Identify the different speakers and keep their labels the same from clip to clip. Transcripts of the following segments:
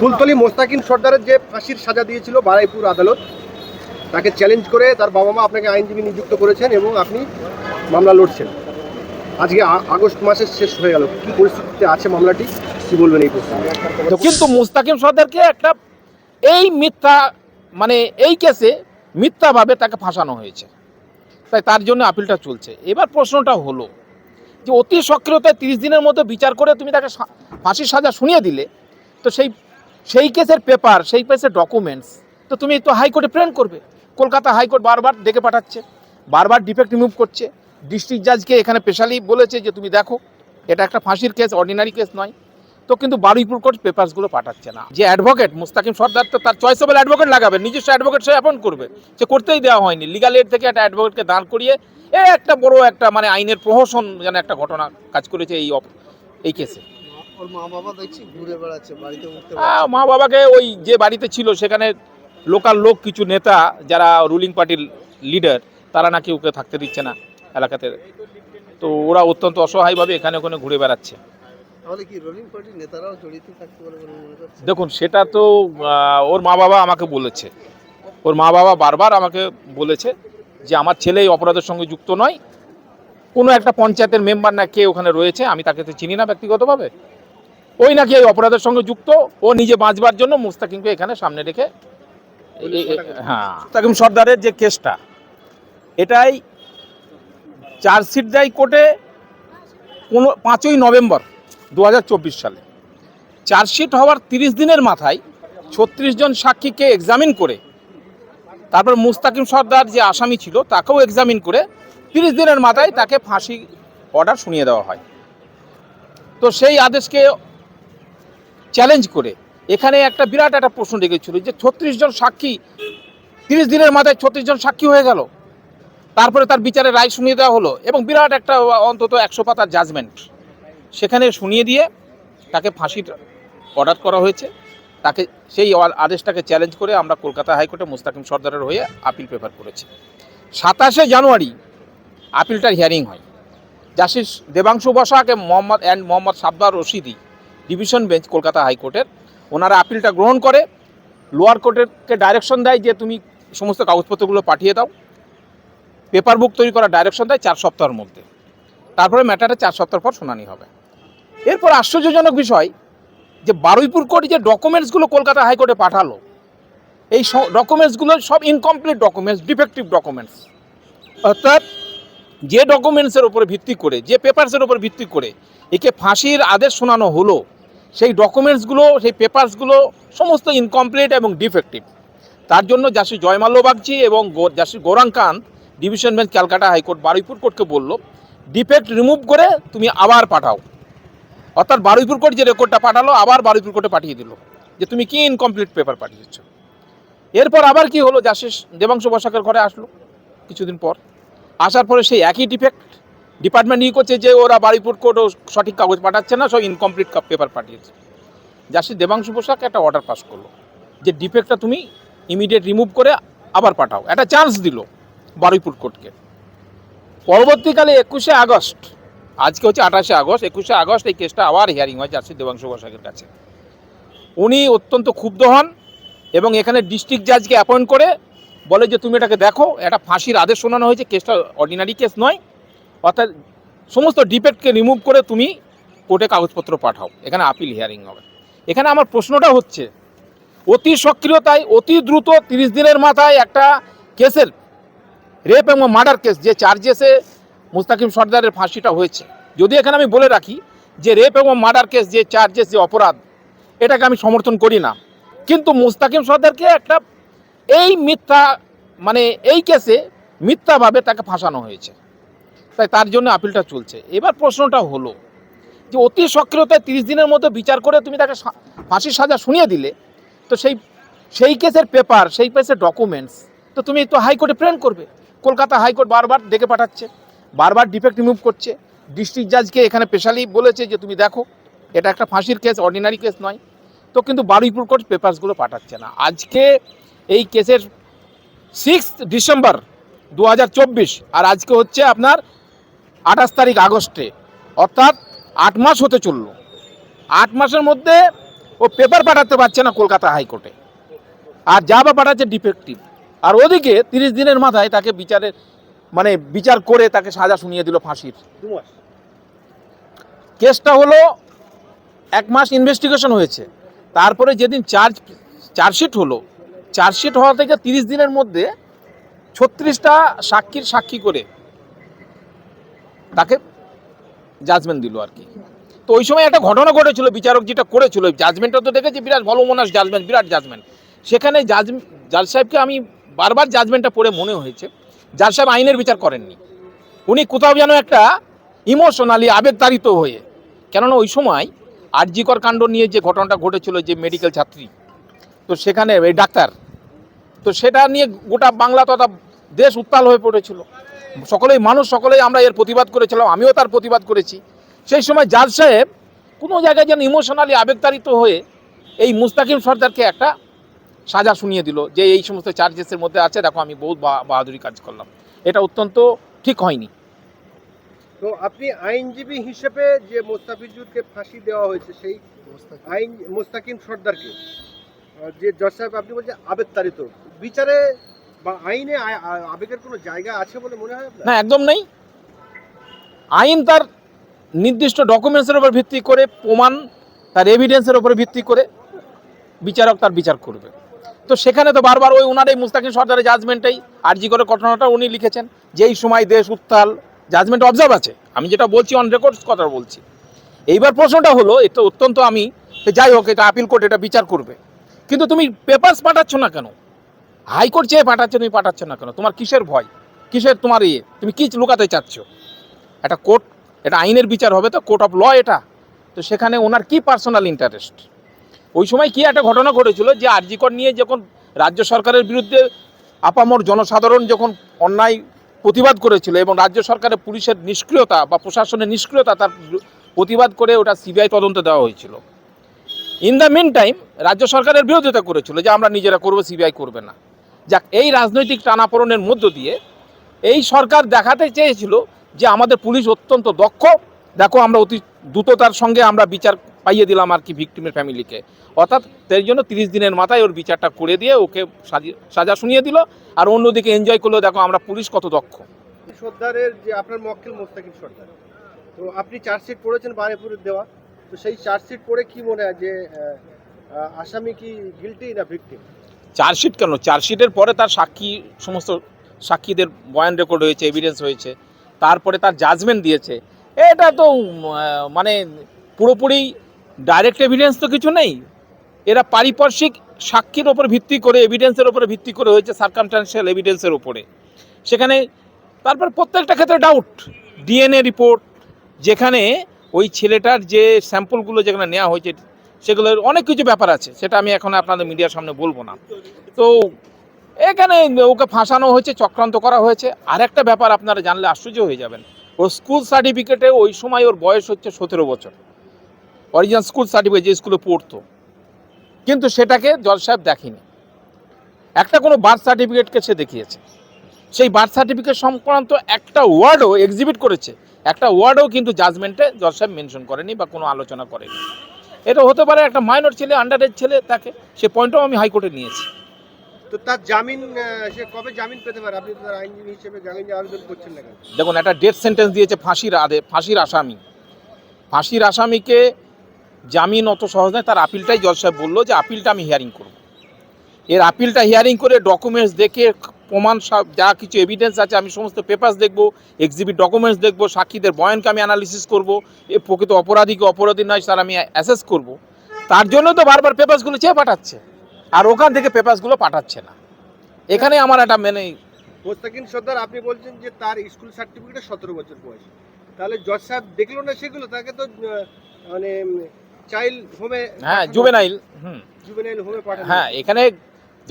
Speaker 1: ফুলতলি মোস্তাকিম সর্দারের যে ফাঁসির সাজা দিয়েছিল বারাইপুর আদালত, তাকে চ্যালেঞ্জ করে তার বাবা মা আপনাকে আইনজীবী নিযুক্ত করেছেন এবং আপনি মামলা লড়ছেন। আজকে আগস্ট মাসের শেষ হয়ে গেল। কি পরিস্থিতিতে আছে মামলাটি? কি বলবেন এই প্রসঙ্গে
Speaker 2: কিন্তু মুস্তাকিম সর্দারকে একটা এই মিথ্যা মানে এই কেসে মিথ্যাভাবে তাকে ফাঁসানো হয়েছে। তাই তার জন্য আপিলটা চলছে। এবার প্রশ্নটা হলো যে অতি সক্রিয়তায় তিরিশ দিনের মধ্যে বিচার করে তুমি তাকে ফাঁসির সাজা শুনিয়ে দিলে, তো সেই সেই কেসের পেপার সেই কেসের ডকুমেন্টস তো তুমি তো হাইকোর্টে প্রেরণ করবে। কলকাতা হাইকোর্ট বারবার ডেকে পাঠাচ্ছে, বারবার ডিফেক্ট রিমুভ করছে। ডিস্ট্রিক্ট জাজকে এখানে স্পেশালি বলেছে যে, তুমি দেখো, এটা একটা ফাঁসির কেস অর্ডিনারি কেস নয়। তো কিন্তু বারুইপুর কোর্ট পেপারসগুলো পাঠাচ্ছে না। যে অ্যাডভোকেট মুস্তাকিম সর্দার তো তার চয়েস চয়েসেবল অ্যাডভোকেট লাগাবে নিজস্ব অ্যাডভোকেট সে অ্যাপয়েন্ট করবে। সে করতেই দেওয়া হয়নি। লিগাল এড থেকে একটা অ্যাডভোকেটকে দাঁড় করিয়ে এ একটা বড় একটা মানে আইনের প্রহসন যেন একটা ঘটনা কাজ করেছে এই এই কেসে
Speaker 3: ওর মা বাবা দেখছি ঘুরে বেড়াচ্ছে বাড়িতে উঠতে
Speaker 2: মা বাবাকে ওই যে বাড়িতে ছিল সেখানে লোকাল লোক কিছু নেতা যারা রুলিং পার্টির লিডার তারা নাকি ওকে থাকতে দিচ্ছে না এলাকাতে। তো ওরা অত্যন্ত অসহায়ভাবে এখানে ওখানে ঘুরে বেড়াচ্ছে। দেখুন সেটা তো ওর মা বাবা আমাকে বলেছে। ওর মা বাবা বারবার আমাকে বলেছে যে আমার ছেলে এই অপরাধের সঙ্গে যুক্ত নয়। কোনো একটা পঞ্চায়েতের মেম্বার না কে ওখানে রয়েছে আমি তাকে তো চিনি না ব্যক্তিগতভাবে। ওই নাকি এই অপরাধের সঙ্গে যুক্ত, ও নিজে বাঁচবার জন্য মুস্তাকিমকে এখানে সামনে রেখে হ্যাঁ। মুস্তাকিম সর্দারের যে কেসটা, এটাই চার্জশিট দেয় কোর্টে কোনো পাঁচই নভেম্বর দু হাজার চব্বিশ সালে। চার্জশিট হওয়ার তিরিশ দিনের মাথায় ছত্রিশ জন সাক্ষীকে এক্সামিন করে, তারপর মুস্তাকিম সর্দার যে আসামি ছিল, তাকেও এক্সামিন করে তিরিশ দিনের মাথায় তাকে ফাঁসি অর্ডার শুনিয়ে দেওয়া হয়। তো সেই আদেশকে চ্যালেঞ্জ করে। এখানে একটা বিরাট একটা প্রশ্ন রেখেছিল যে, ছত্রিশ জন সাক্ষী, তিরিশ দিনের মাথায় ছত্রিশ জন সাক্ষী হয়ে গেল। তারপরে তার বিচারে রায় শুনিয়ে দেওয়া হলো এবং বিরাট একটা অন্তত একশো পাতার জাজমেন্ট সেখানে শুনিয়ে দিয়ে তাকে ফাঁসির অর্ডার করা হয়েছে। তাকে সেই আদেশটাকে চ্যালেঞ্জ করে আমরা কলকাতা হাইকোর্টে মুস্তাকিম সর্দারের হয়ে আপিল পেপার করেছি। সাতাশে জানুয়ারি আপিলটার হিয়ারিং হয়। জাসিস Debangshu বসাকে Mohammad and Mohammad Sabbar Rashidi division bench Kolkata হাইকোর্টের। ওনারা আপিলটা গ্রহণ করে লোয়ার কোর্টেরকে ডাইরেকশন দেয় যে তুমি সমস্ত কাগজপত্রগুলো পাঠিয়ে দাও। পেপার বুক তৈরি করার ডাইরেকশন দেয় চার সপ্তাহের মধ্যে। তারপরে ম্যাটারটা চার সপ্তাহ পর শুনানি হবে। এরপর আশ্চর্যজনক বিষয় যে বারুইপুর কোর্ট যে ডকুমেন্টসগুলো কলকাতা হাইকোর্টে পাঠালো, এই ডকুমেন্টসগুলো সব ইনকমপ্লিট ডকুমেন্টস ডিফেক্টিভ ডকুমেন্টস অর্থাৎ যে ডকুমেন্টসের উপরে ভিত্তি করে, যে পেপারসের উপর ভিত্তি করে একে ফাঁসির আদেশ শোনানো হলো সেই ডকুমেন্টসগুলো, সেই পেপারসগুলো সমস্ত ইনকমপ্লিট এবং ডিফেক্টিভ তার জন্য জাসি জয়মাল্য বাগচি এবং জাসি Gaurangkanta division bench Calcutta high court, Baruipur কোর্টকে বলল ডিফেক্ট রিমুভ করে তুমি আবার পাঠাও। অর্থাৎ বারুইপুর কোর্ট যে রেকর্ডটা পাঠালো, আবার বারুইপুর কোর্টে পাঠিয়ে দিল, যে তুমি কি ইনকমপ্লিট পেপার পাঠিয়েছ। এরপর আবার কি হলো? জাসিস দেবাংশ বসাকের ঘরে আসলো কিছুদিন পর। আসার পরে সেই একই ডিফেক্ট ডিপার্টমেন্ট ই করছে যে ওরা বারুইপুর কোর্টও সঠিক কাগজ পাঠাচ্ছে না, সব ইনকমপ্লিট পেপার পাঠিয়েছে। জাসিস দেবাংশু বসাক একটা অর্ডার পাস করল। যে ডিফেক্টটা তুমি ইমিডিয়েট রিমুভ করে আবার পাঠাও। একটা চান্স দিল বারুইপুর কোর্টকে। পরবর্তীকালে একুশে আগস্ট, আজকে হচ্ছে আঠাশে আগস্ট, একুশে আগস্ট এই কেসটা আবার হিয়ারিং হয় যাচ্ছে দেবাংশু বসাকের কাছে। উনি অত্যন্ত ক্ষুব্ধ হন এবং এখানে ডিস্ট্রিক্ট জাজকে অ্যাপয়েন্ট করে বলে যে, তুমি এটাকে দেখো। এটা ফাঁসির আদেশ শোনানো হয়েছে। কেসটা অর্ডিনারি কেস নয়। অর্থাৎ সমস্ত ডিপেক্টকে রিমুভ করে তুমি কোর্টে কাগজপত্র পাঠাও। এখানে আপিল হিয়ারিং হবে। এখানে আমার প্রশ্নটা হচ্ছে, অতি সক্রিয়তায় অতি দ্রুত তিরিশ দিনের মাথায় একটা কেসের রেপ এবং মার্ডার কেস যে চার্জেসে মুস্তাকিম সর্দারের ফাঁসিটা হয়েছে, যদি এখানে আমি বলে রাখি যে রেপ এবং মার্ডার কেস যে চার্জেস যে অপরাধ, এটাকে আমি সমর্থন করি না। কিন্তু মুস্তাকিম সর্দারকে একটা এই মিথ্যা মানে এই কেসে মিথ্যাভাবে তাকে ফাঁসানো হয়েছে। তাই তার জন্য আপিলটা চলছে। এবার প্রশ্নটা হলো যে, অতি সক্রিয়তায় তিরিশ দিনের মধ্যে বিচার করে তুমি তাকে ফাঁসির সাজা শুনিয়ে দিলে, তো সেই সেই কেসের পেপার সেই কেসের ডকুমেন্টস তো তুমি তো হাইকোর্টে প্রেরণ করবে। কলকাতা হাইকোর্ট বারবার ডেকে পাঠাচ্ছে, বারবার ডিফেক্ট রিমুভ করছে। ডিস্ট্রিক্ট জাজকে এখানে স্পেশালি বলেছে যে, তুমি দেখো, এটা একটা ফাঁসির কেস অর্ডিনারি কেস নয়। তো কিন্তু বারুইপুর কোর্ট পেপারসগুলো পাঠাচ্ছে না। আজকে এই কেসের সিক্স ডিসেম্বর দু হাজার চব্বিশ, আর আজকে হচ্ছে আপনার আঠাশ তারিখ আগস্টে অর্থাৎ আট মাস হতে চলল। আট মাসের মধ্যে ও পেপার পাঠাতে পারছে না কলকাতা হাইকোর্টে। আর যা বা পাঠাচ্ছে ডিফেক্টিভ আর ওদিকে তিরিশ দিনের মাথায় তাকে বিচারের মানে বিচার করে তাকে সাজা শুনিয়ে দিল ফাঁসির। কেসটা হলো এক মাস ইনভেস্টিগেশন হয়েছে। তারপরে যেদিন চার্জ চার্জশিট হলো চার্জশিট হওয়া থেকে তিরিশ দিনের মধ্যে ছত্রিশটা সাক্ষীর সাক্ষী করে তাকে জাজমেন্ট দিল আর কি। তো ওই সময় একটা ঘটনা ঘটেছিল, বিচারক যেটা করেছিল জাজমেন্টটা তো দেখেছি, বিরাট ভলমনাস জাজমেন্ট বিরাট জাজমেন্ট সেখানে জাজ জাজ সাহেবকে আমি বারবার জাজমেন্টটা পড়ে মনে হয়েছে জাজ সাহেব আইনের বিচার করেননি। উনি কোথাও যেন একটা ইমোশনালি আবেগতাড়িত হয়ে, কেননা ওই সময় আরজিকর কাণ্ড নিয়ে যে ঘটনাটা ঘটেছিল, যে মেডিকেল ছাত্রী, তো সেখানে ডাক্তার, তো সেটা নিয়ে গোটা বাংলা তথা দেশ উত্তাল হয়ে পড়েছিল। সকলেই মানুষ, সকলেই আমরা এর প্রতিবাদ করেছিলাম, আমিও তার প্রতিবাদ করেছি। সেই সময় জাজ সাহেব কোনো জায়গায় যেন ইমোশনালি আবেগতাড়িত হয়ে এই মুস্তাকিম সর্দারকে একটা সাজা শুনিয়ে দিল যে এই সমস্ত চার্জেসের মধ্যে আছে, দেখো আমি বহুত বাহাদুরি কাজ করলাম। এটা অত্যন্ত ঠিক হয়নি।
Speaker 1: তো আপনি আইনজীবী হিসেবে যে মোস্তাফিজুরকে ফাঁসি দেওয়া হয়েছে, সেই আইন, মোস্তাকিম সর্দারকে যে জজ সাহেব আপনি বলছেন আবেগতাড়িত, বিচারে বা আইনে আবেগের কোনো জায়গা আছে বলে মনে হয়
Speaker 2: না, একদম নেই। আইন তার নির্দিষ্ট ডকুমেন্টসের উপর ভিত্তি করে, প্রমাণ তার এভিডেন্সের উপর ভিত্তি করে বিচারক তার বিচার করবে। তো সেখানে তো বারবার ওই ওনার এই মুস্তাকিম সর্দারের জাজমেন্টেই আরজি করে ঘটনাটা উনি লিখেছেন, যেই সময় দেশ উত্তাল জাজমেন্ট অবজার্ভ আছে। আমি যেটা বলছি অন রেকর্ড কথা বলছি। এইবার প্রশ্নটা হলো এটা অত্যন্ত আমি যাই হোক, এটা আপিল কোর্ট এটা বিচার করবে। কিন্তু তুমি পেপারস পাঠাচ্ছ না কেন? হাইকোর্ট চেয়ে পাঠাচ্ছ, তুমি পাঠাচ্ছ না কেন? তোমার কিসের ভয়? কিসের তোমার ইয়ে? তুমি কি লুকাতে চাচ্ছ? একটা কোর্ট, এটা আইনের বিচার হবে তো, কোর্ট অফ ল এটা। তো সেখানে ওনার কি পার্সোনাল ইন্টারেস্ট? ওই সময় কি একটা ঘটনা ঘটেছিল যে আরজিকর নিয়ে যখন রাজ্য সরকারের বিরুদ্ধে আপামর জনসাধারণ যখন অন্যায় প্রতিবাদ করেছিল এবং রাজ্য সরকারের পুলিশের নিষ্ক্রিয়তা বা প্রশাসনের নিষ্ক্রিয়তা তার প্রতিবাদ করে ওটা সিবিআই তদন্ত দেওয়া হয়েছিল। ইন দ্য মিন টাইম রাজ্য সরকারের বিরোধিতা করেছিল যে আমরা নিজেরা করব, সিবিআই করবে না। যাক, এই রাজনৈতিক টানাপোড়নের মধ্য দিয়ে এই সরকার দেখাতে চেয়েছিল যে আমাদের পুলিশ অত্যন্ত দক্ষ। দেখো, আমরা অতি দ্রুততার সঙ্গে আমরা বিচার পাইয়ে দিলাম আর কি ভিকটিমের ফ্যামিলিকে। অর্থাৎ সেই জন্য তিরিশ দিনের মাথায় ওর বিচারটা করে দিয়ে ওকে সাজি- শুনিয়ে দিল আর অন্যদিকে এনজয় করল, দেখো, আমরা পুলিশ কত দক্ষ।
Speaker 1: সর্দারের যে আপনার মক্কেল মোস্তাকিম সর্দার, তো আপনি চার্জশিট পড়েছেন বারেপুরের দেওয়া, তো সেই চার্জশিট পড়ে কি মনে হয় যে আসামি কি গিলটি না ভিকটিম
Speaker 2: চার্জশিট কেন? চার্জশিটের পরে তার সাক্ষী, সমস্ত সাক্ষীদের বয়ান রেকর্ড হয়েছে এভিডেন্স হয়েছে, তারপরে তার জাজমেন্ট দিয়েছে। এটা তো মানে পুরোপুরি ডাইরেক্ট এভিডেন্স তো কিছু নেই। এরা পারিপার্শ্বিক সাক্ষীর ওপর ভিত্তি করে এভিডেন্সের ওপরে ভিত্তি করে হয়েছে সার্কামস্টান্সিয়াল এভিডেন্সের ওপরে। সেখানে তারপর প্রত্যেকটা ক্ষেত্রে ডাউট ডিএনএ রিপোর্ট যেখানে ওই ছেলেটার যে স্যাম্পলগুলো যেখানে নেওয়া হয়েছে সেগুলোর অনেক কিছু ব্যাপার আছে, সেটা আমি এখন আপনাদের মিডিয়ার সামনে বলব না। তো এখানে ওকে ফাঁসানো হয়েছে, চক্রান্ত করা হয়েছে। আর একটা ব্যাপার আপনারা জানলে আশ্চর্য হয়ে যাবেন। ওর স্কুল সার্টিফিকেটে ওই সময় ওর বয়স হচ্ছে সতেরো বছর। অরিজিনাল স্কুল সার্টিফিকেট যে স্কুলে পড়তো। কিন্তু সেটাকে জজ সাহেব দেখেনি। একটা কোনো বার্থ সার্টিফিকেটকে সে দেখিয়েছে। সেই বার্থ সার্টিফিকেট সংক্রান্ত একটা ওয়ার্ডও এক্সিবিট করেছে। একটা ওয়ার্ডও কিন্তু জাজমেন্টে জজ সাহেব মেনশন করেনি বা কোনো আলোচনা করেনি। এটা হতে পারে একটা মাইনর ছেলে আন্ডার এজ ছেলে তাকে সে পয়েন্টও আমি হাইকোর্টে নিয়েছি।
Speaker 1: তো তার জামিন সে কবে জামিন পেতে পারে? আপনি তার আইনজীবী হিসেবে জামিন আবেদন করছেন না
Speaker 2: দেখুন একটা ডেথ সেন্টেন্স দিয়েছে ফাঁসির আদে ফাঁসির আসামি। ফাঁসির আসামিকে জামিন অত সহজ নয় তার আপিলটাই জজ সাহেব বলল যে আপিলটা আমি হিয়ারিং করব। এর আপিলটা হিয়ারিং করে ডকুমেন্টস দেখে প্রমাণ সব যা কিছু এভিডেন্স আছে আমি সমস্ত পেপার্স দেখব এক্সিবিট ডকুমেন্টস দেখব সাক্ষীদের বয়ানকে আমি অ্যানালিসিস করব এ প্রকৃত অপরাধীকে অপরাধী নয় স্যার আমি অ্যাসেস করব। তার জন্য তো বারবার পেপার্সগুলো চেয়ে পাঠাচ্ছে আর ওখান থেকে পেপার্সগুলো পাঠাচ্ছে না। এখানে আমার একটা মেনে
Speaker 1: মোস্তাকিম সর্দার আপনি বলছেন যে তার স্কুল সার্টিফিকেটে সতেরো বছর বয়স। তাহলে জজ সাহেব দেখল না সেগুলো? তাকে তো মানে চাইল্ড হোমে
Speaker 2: হ্যাঁ জুবেনাইল হুম।
Speaker 1: জুবেনাইল হোমে পাঠানো
Speaker 2: হ্যাঁ এখানে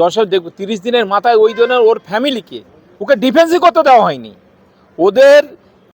Speaker 2: দর্শক দেখব, তিরিশ দিনের মাথায় ওই জন্য ওর ফ্যামিলিকে ওকে ডিফেন্সই করতে দেওয়া হয়নি। ওদের